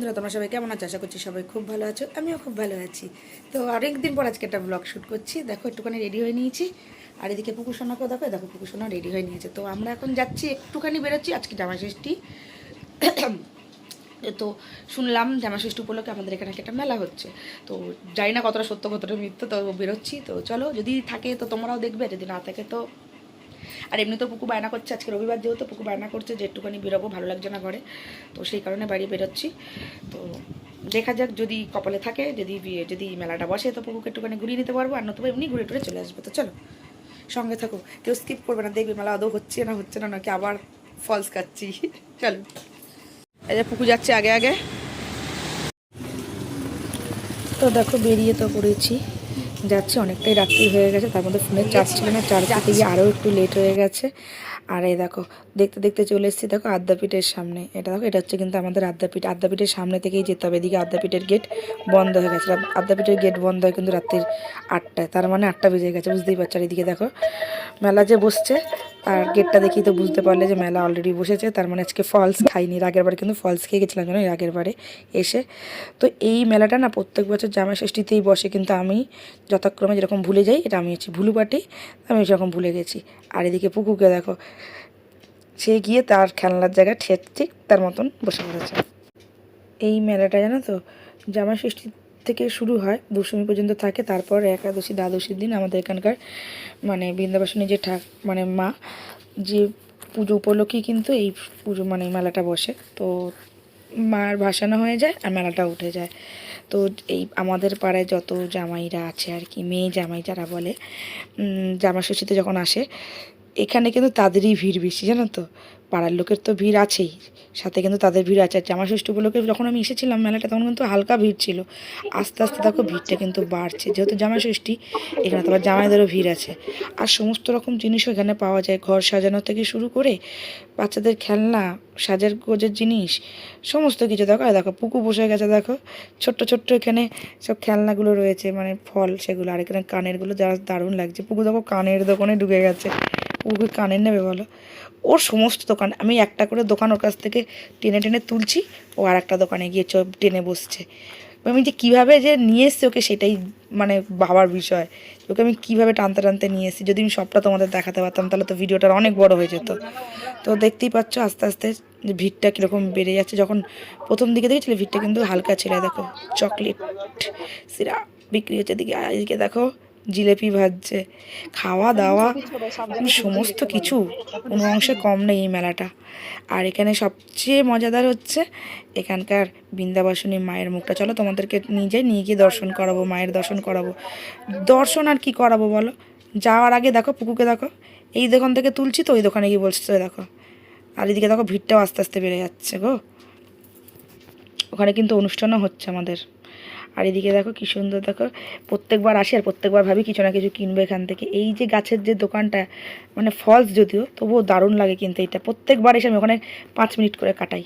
বন্ধুরা, তোমরা সবাই কেমন আছো? আশা করছি সবাই খুব ভালো আছো। আমিও খুব ভালো আছি। তো অনেক দিন পর আজকে একটা ব্লগ শ্যুট করছি। দেখো, একটুখানি রেডি হয়ে নিয়েছি। আর এদিকে পুকুর সোনাকেও দেখো দেখো পুকুর সোনা রেডি হয়ে নিয়েছে। তো আমরা এখন যাচ্ছি, একটুখানি বেরোচ্ছি। আজকে জামা ষষ্ঠী তো শুনলাম জামা ষষ্ঠী উপলক্ষে আমাদের এখানে একটা মেলা হচ্ছে। তো জানি না কতটা সত্য, কতটা মিথ্য, তো বেরোচ্ছি। তো চলো, যদি থাকে তো তোমরাও দেখবে, যদি না থাকে তো আর এমনি তো পুকু বায়না করছে, আজকে রবিবার যেহেতু পুকু বায়না করছে, যে একটুখানি বেরোবো, ভালো লাগছে না ঘরে। তো সেই কারণে বাড়ি বেরোচ্ছি। তো দেখা যাক যদি কপালে থাকে, যদি যদি মেলাটা বসে, তো পুকুকে একটুখানি ঘুরিয়ে নিতে পারব, আর নতুবা এমনি ঘুরে টুরে চলে আসব। তো চলো, সঙ্গে থাকো। কেউ স্কিপ করবে না, দেখবে মেলা আদৌ হচ্ছে না হচ্ছে না, নাকি আবার ফলস খাচ্ছি চলো। এই যে পুকু যাচ্ছে আগে আগে। তো দেখো, বেরিয়ে তো পড়েছি। যাচ্ছে, অনেকটাই রাত্রি হয়ে গেছে। তার মধ্যে ফোনের চার্জ ছিল না, চার্জ দিতে গিয়ে আরও একটু লেট হয়ে গেছে। আর এই দেখো, দেখতে দেখতে চলে এসেছি, দেখো আদ্যাপীঠের সামনে। এটা দেখো, এটা হচ্ছে কিন্তু আমাদের আদ্যাপীঠ। আদ্যাপীঠের সামনে থেকেই যেতে হবে, এদিকে আদ্যাপীঠের গেট বন্ধ হয়ে গেছে। আদ্যাপীঠের গেট বন্ধ হয় কিন্তু রাত্রির আটটায়, তার মানে আটটা বেজে গেছে, বুঝতেই পারছ। আর এদিকে দেখো, মেলা যে বসছে আর গেটটা দেখেই তো বুঝতে পারলে যে মেলা অলরেডি বসেছে, তার মানে আজকে ফলস খাইনি, এর আগের বারে কিন্তু ফলস খেয়ে গেছিলাম জানো, এর আগের বারে এসে। তো এই মেলাটা না প্রত্যেক বছর জামা ষষ্ঠীতেই বসে, কিন্তু আমি যথাক্রমে যেরকম ভুলে যাই, এটা আমি হচ্ছে ভুলু পাটি আমি সেরকম ভুলে গেছি। আর এদিকে পুকুকে দেখো, সে গিয়ে তার খেলনার জায়গায় ঠেক ঠিক তার মতন বসে পড়েছে। এই মেলাটা জানো তো, জামা ষষ্ঠী থেকে শুরু হয়, দশমী পর্যন্ত থাকে। তারপর একাদশী, দ্বাদশীর দিন আমাদের এখানকার মানে বৃন্দাবাসনী যে ঠাক মানে মা, যে পুজো উপলক্ষেই কিন্তু এই পুজো মানে মেলাটা বসে। তো মার ভাসানো হয়ে যায় আর মেলাটা উঠে যায়। তো এই আমাদের পাড়ায় যত জামাইরা আছে আর কি, মেয়ে জামাই যারা বলে জামা যখন আসে এখানে কিন্তু তাদেরই ভিড় বেশি, জানো তো? পাড়ার লোকের তো ভিড় আছেই, সাথে কিন্তু তাদের ভিড় আছে। জামা ষষ্ঠী উপলক্ষে যখন আমি এসেছিলাম মেলাটা, তখন কিন্তু হালকা ভিড় ছিল। আস্তে আস্তে দেখো ভিড়টা কিন্তু বাড়ছে। যেহেতু জামা ষষ্ঠী, এখানে তো আবার জামাইদেরও ভিড় আছে। আর সমস্ত রকম জিনিসও এখানে পাওয়া যায়। ঘর সাজানো থেকে শুরু করে বাচ্চাদের খেলনা, সাজার গোজের জিনিস, সমস্ত কিছু দেখো। আর দেখো, পুকু বসে গেছে দেখো। ছোট্ট ছোট্ট এখানে সব খেলনাগুলো রয়েছে মানে ফল সেগুলো, আর এখানে কানেরগুলো যা দারুণ লাগছে। পুকু দেখো, কানের দোকানে ঢুকে গেছে। পুকু কানের নেবে বলো? ওর সমস্ত দোকান, আমি একটা করে দোকান ওর কাছ থেকে টেনে টেনে তুলছি, ও আর একটা দোকানে গিয়ে টেনে বসছে। আমি যে কীভাবে যে নিয়ে এসছি ওকে সেটাই মানে ভাবার বিষয়। ওকে আমি কীভাবে টানতে টানতে নিয়ে এসেছি? যদি আমি সবটা তোমাদের দেখাতে পারতাম, তাহলে তো ভিডিওটা অনেক বড় হয়ে যেত। তো দেখতেই পাচ্ছ আস্তে আস্তে যে ভিড়টা কীরকম বেড়ে যাচ্ছে। যখন প্রথম দিকে দেখেছিলে, ভিড়টা কিন্তু হালকা ছিল, দেখো, চকলেট সিরাপ বিক্রি হচ্ছে দিকে এদিকে দেখো জিলেপি ভাজছে। খাওয়া দাওয়া সমস্ত কিছু কোনো অংশে কম নেই এই মেলাটা। আর এখানে সবচেয়ে মজাদার হচ্ছে এখানকার বৃন্দাবাসনী মায়ের মুখটা। চলো তোমাদেরকে নিয়ে যাই নিয়ে গিয়ে দর্শন করাবো মায়ের দর্শন করাবো। দর্শন আর কি করাবো বলো? যাওয়ার আগে দেখো পুকুকে দেখো। এই দোকান থেকে তুলছি তো ওই দোকানে গিয়ে বলছে দেখো। আর এদিকে দেখো ভিড়টাও আস্তে আস্তে বেড়ে যাচ্ছে গো। ওখানে কিন্তু অনুষ্ঠানও হচ্ছে আমাদের। আর এদিকে দেখো কি সুন্দর, দেখো প্রত্যেকবার আসি আর প্রত্যেকবার ভাবি কিছু না কিছু কিনবো এখান থেকে। এই যে গাছের যে দোকানটা মানে ফলস যদিও, তবুও দারুণ লাগে কিন্তু এটা। প্রত্যেকবার এসে আমি ওখানে পাঁচ মিনিট করে কাটাই।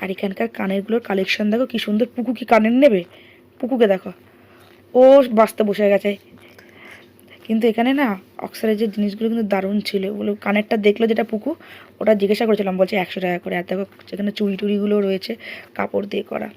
আর এখানকার কানেরগুলোর কালেকশন দেখো কি সুন্দর, পুকু কি কানের নেবে? পুকুকে দেখো। ও বাঁচতে বসে গেছে। কিন্তু এখানে না অক্সারের যে জিনিসগুলো কিন্তু দারুণ ছিল। ওগুলো কানেরটা দেখল যেটা পুকু, ওটা জিজ্ঞাসা করেছিলাম, বলছে একশো টাকা করে। আর দেখো সেখানে চুড়ি টুড়িগুলো রয়েছে, কাপড় দিয়ে করা।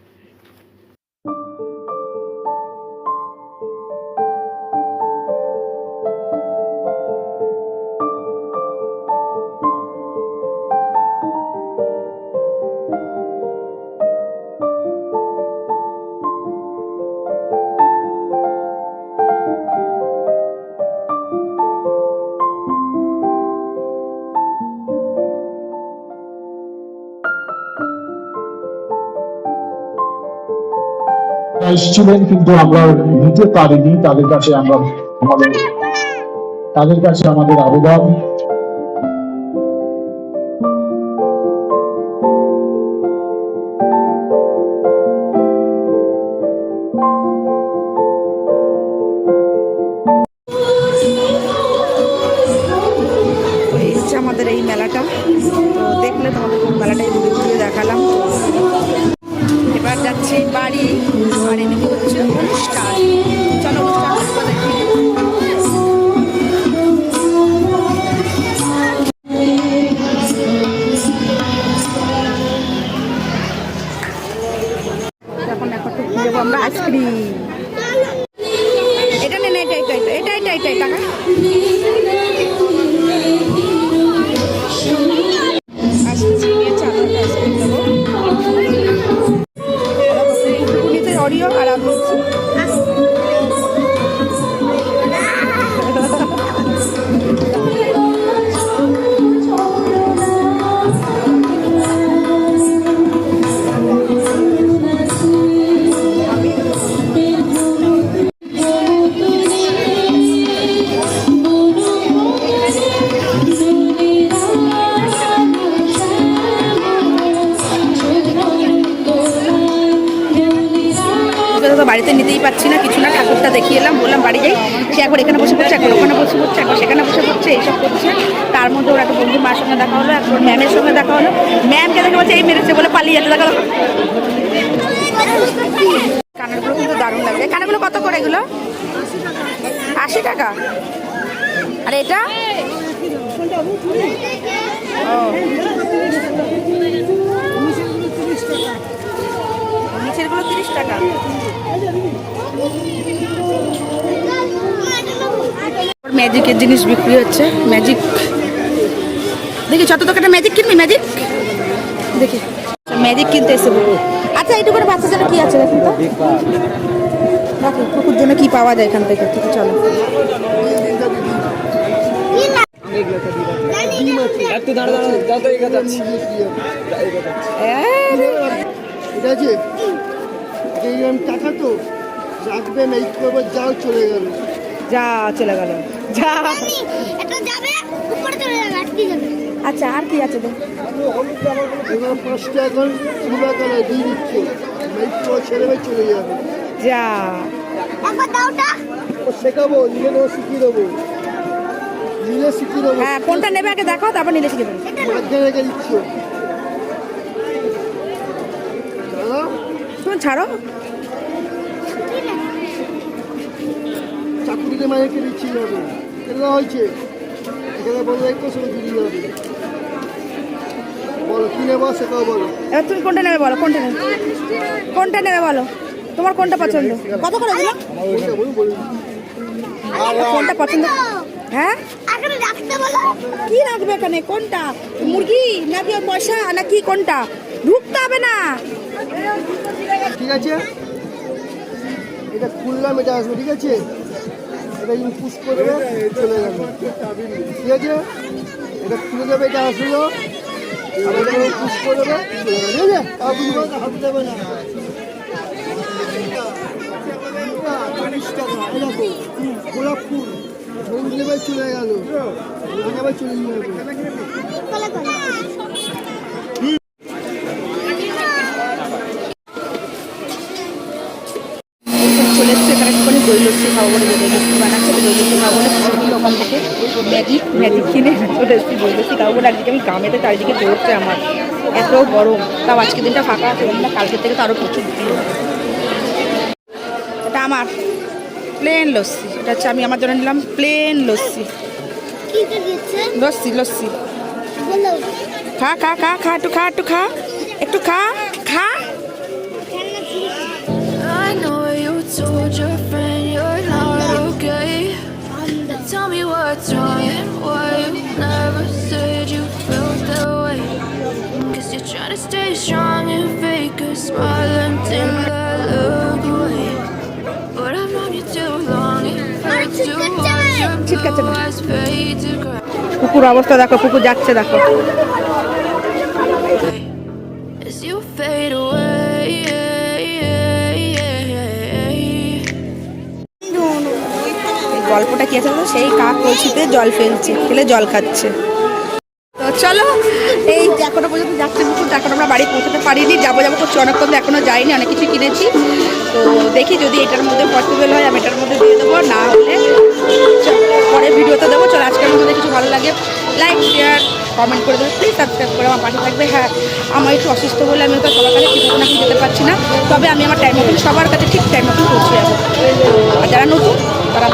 এসেছিলেন, কিন্তু আমরা নিতে পারিনি। তাদের কাছে আমরা আমাদের তাদের কাছে আমাদের আবেদন। আমাদের এই মেলাটা। তো দেখলে তোমাদের মেলাটাই ঘুরে ঘুরে দেখালাম। এবার যাচ্ছি বাড়ি। এদিকে হচ্ছে অনুষ্ঠান পড়ছে একবার সেখানে বসে পড়ছে এইসব করছে। তার মধ্যে ওর একটা বন্ধু মার সঙ্গে দেখা হলো একবার ম্যামের সঙ্গে দেখা হলো। ম্যামকে দেখে বলছে, এই মেরেছে, বলে পালিয়ে যেতে দেখা কানেরগুলো কিন্তু দারুণ লাগছে কানেরগুলো কত করে এগুলো? আশি টাকা? আর এটা? ও। ম্যাজিকের জিনিস বিক্রি হচ্ছে ম্যাজিক দেখি যত দোকানে ম্যাজিক কিনবি ম্যাজিক দেখি ম্যাজিক কিনতে এসে বলব আচ্ছা এইটু করে বাচ্চার জন্য কি আছে দেখুন তো দেখো কুকুর জন্য কি পাওয়া যায় এখান থেকে ঠিক চলো টাকা তো রাখবেন এই করব যাও চলে গেল যা চলে গেল। যা। এটা যাবে উপরে চলে যাবে আটকে যাবে। আচ্ছা আর কি আছে দেখ। এবার পাঁচটা এখন দিয়ে দিচ্ছে। মেট্রো ছেড়ে চলে যাবে। যা। ও শেখাবো নিজে নেব শিখিয়ে দেবো। নিজে শিখিয়ে দেবো। হ্যাঁ কোনটা নেবে আগে দেখো তারপর নিলে শিখে দেবো। মাঝখানে রেখে দিচ্ছ। দাদা তুমি ছাড়ো চাকুরিতে মায়েরকে দিচ্ছি যাবে কেনা হয়েছে। এখানে বলো একটু সময় দিয়ে যাবে বলো কি নেব সেটাও বলো। এবার তুমি কোনটা নেবে বলো? কোনটা নেবে? কোনটা নেবে বলো? তোমার কোনটা পছন্দ? কত করে দিল? কোনটা পছন্দ? হ্যাঁ? কি রাখবে এখানে? কোনটা? মুরগি নাকি পয়সা নাকি কোনটা? ঢুকতে হবে না। ঠিক আছে? এটা খুললাম এটা আসবে ঠিক আছে? এটা ইনপুশ করবে, চলে যাবে। ঠিক আছে? এটা খুলে দেবে এটা আসলো আর এটা পুশ করে দেবে, চলে যাবে। ঠিক আছে? আর হাত দেবে না। গোলাপ ফুল দেবে চলে গেল। চলে যাবে দই লস্যি খাব বলে দই লস্যি বানাচ্ছে দই লস্যি খাব বলে কিনে ওখান থেকে ম্যাজিক ম্যাজিক কিনে চলে এসেছি দই লস্যি খাব বলে। আজকে আমি গ্রামেতে চারিদিকে চলছে আমার এত গরম। তাও আজকে দিনটা ফাঁকা আছে না কালকের থেকে তো আরও প্রচুর ভিড় এটা আমার প্লেন লস্যি। এটা হচ্ছে আমি আমার জন্য নিলাম প্লেন লস্যি। লস্যি লস্যি। খা খা খা খা একটু খা একটু খা। একটু খা খা। I know you told Tell me what's wrong and why you never said you felt that way. Cause you're trying to stay strong and fake a smile until I look away. But I've known you too long, it hurts to watch your ছিটকাচ্ছে blue না। eyes fade to gray. কুকুর অবস্থা দেখো কুকুর যাচ্ছে দেখো As you fade away. গল্পটা কি আছে সেই কাক কলসিতে জল ফেলছে, ফেলে জল খাচ্ছে। তো চলো, এই এখনও পর্যন্ত যাচ্ছে কুকুর এখন আমরা বাড়ি পৌঁছাতে পারিনি। যাব যাব করছি, অনেকক্ষণ তো এখনও যাইনি, অনেক কিছু কিনেছি। তো দেখি যদি এটার মধ্যে পসিবল হয়, আমি এটার মধ্যে দিয়ে দেবো, না হলে পরে ভিডিওতে দেবো। চলো, আজকের মধ্যে কিছু ভালো লাগে লাইক শেয়ার কমেন্ট করে দেবো। প্লিজ সাবস্ক্রাইব করে আমার পাশে থাকবে। হ্যাঁ আমার একটু অসুস্থ বলে আমি তো সবার কাছে কিছু না যেতে পারছি না। তবে আমি আমার টাইম মতন সবার কাছে ঠিক টাইম মতন পৌঁছে যাব। আর যারা নতুন তারা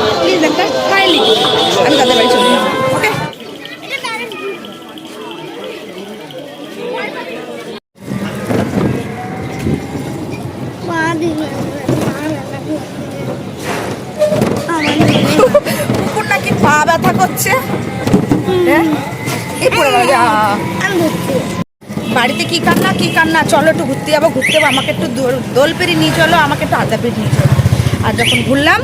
পা ব্যথা করছে? বাড়িতে কি কান্না? কি কান্না? চলো একটু ঘুরতে যাব ঘুরতে যাব। আমাকে একটু দোল পেরি নিয়ে চলো, আমাকে একটু আদা পেরি নিয়ে চলো। আর যখন ঘুরলাম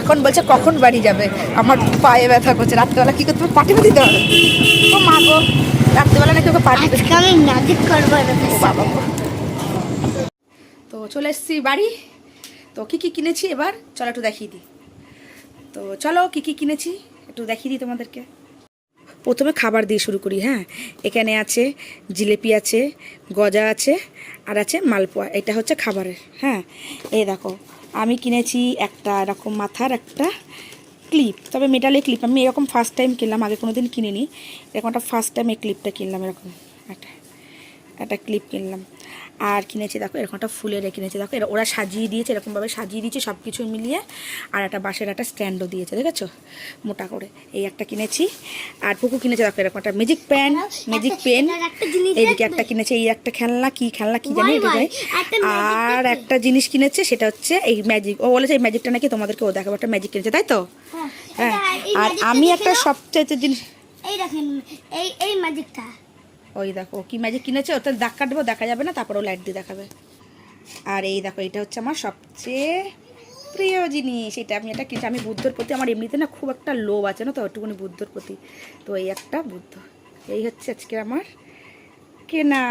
এখন বলছে কখন বাড়ি যাবে? আমার পায়ে ব্যথা করছে। রাত্রেবেলা কী করতে? পাটি দিতে হবে। ও মা গো রাত্রেবেলা নাকি ওকে পাটি বাবা তো চলে এসেছি বাড়ি। তো কি কি কিনেছি এবার? চলো একটু দেখিয়ে দিই। তো চলো কি কি কিনেছি? একটু দেখিয়ে দিই তোমাদেরকে। প্রথমে খাবার দিয়ে শুরু করি হ্যাঁ? এখানে আছে জিলেপি আছে গজা আছে আর আছে মালপোয়া। এটা হচ্ছে খাবারের হ্যাঁ? এই দেখো আমি কিনেছি একটা এরকম মাথার একটা ক্লিপ, তবে মেটালের ক্লিপ। আমি এরকম ফার্স্ট টাইম কিনলাম, আগে কোনো দিন কিনিনি। এরকম একটা ফার্স্ট টাইম এই ক্লিপটা কিনলাম এরকম। একটা একটা ক্লিপ কিনলাম। আর কিনেছি দেখো এরকম একটা ফুলের কিনেছি দেখো এরা- ওরা সাজিয়ে দিয়েছে এরকমভাবে সাজিয়ে দিয়েছে সব কিছু মিলিয়ে আর একটা বাঁশের একটা স্ট্যান্ডও দিয়েছে দেখেছ? মোটা করে। এই একটা কিনেছি আর পুকু কিনেছে দেখো এরকম একটা ম্যাজিক পেন ম্যাজিক পেন এটার একটা কিনেছে এই একটা খেলনা কি খেলনা কি জানি এটা আর একটা জিনিস কিনেছে সেটা হচ্ছে এই ম্যাজিক ও বলেছে এই ম্যাজিকটা নাকি তোমাদেরকে ও দেখাবো একটা ম্যাজিক কিনেছে তাই তো? হ্যাঁ, হ্যাঁ আর আমি একটা। সবচেয়ে জিনিস এই দেখেন এই এই ম্যাজিকটা ওই দেখো, কি ম্যাজিক কিনেছে? ওটা দাগ কাটবো দেখা যাবে না তারপরেও লাইট দিয়ে দেখাবে। আর এই দেখো এটা হচ্ছে আমার সবচেয়ে প্রিয় জিনিস। এটা আমি এটা কিনছি। আমি বুদ্ধর প্রতি আমার এমনিতে না খুব একটা লোভ আছে না তো? ওটুকুনি বুদ্ধর প্রতি। তো এই একটা বুদ্ধ। এই হচ্ছে আজকে আমার কেনা।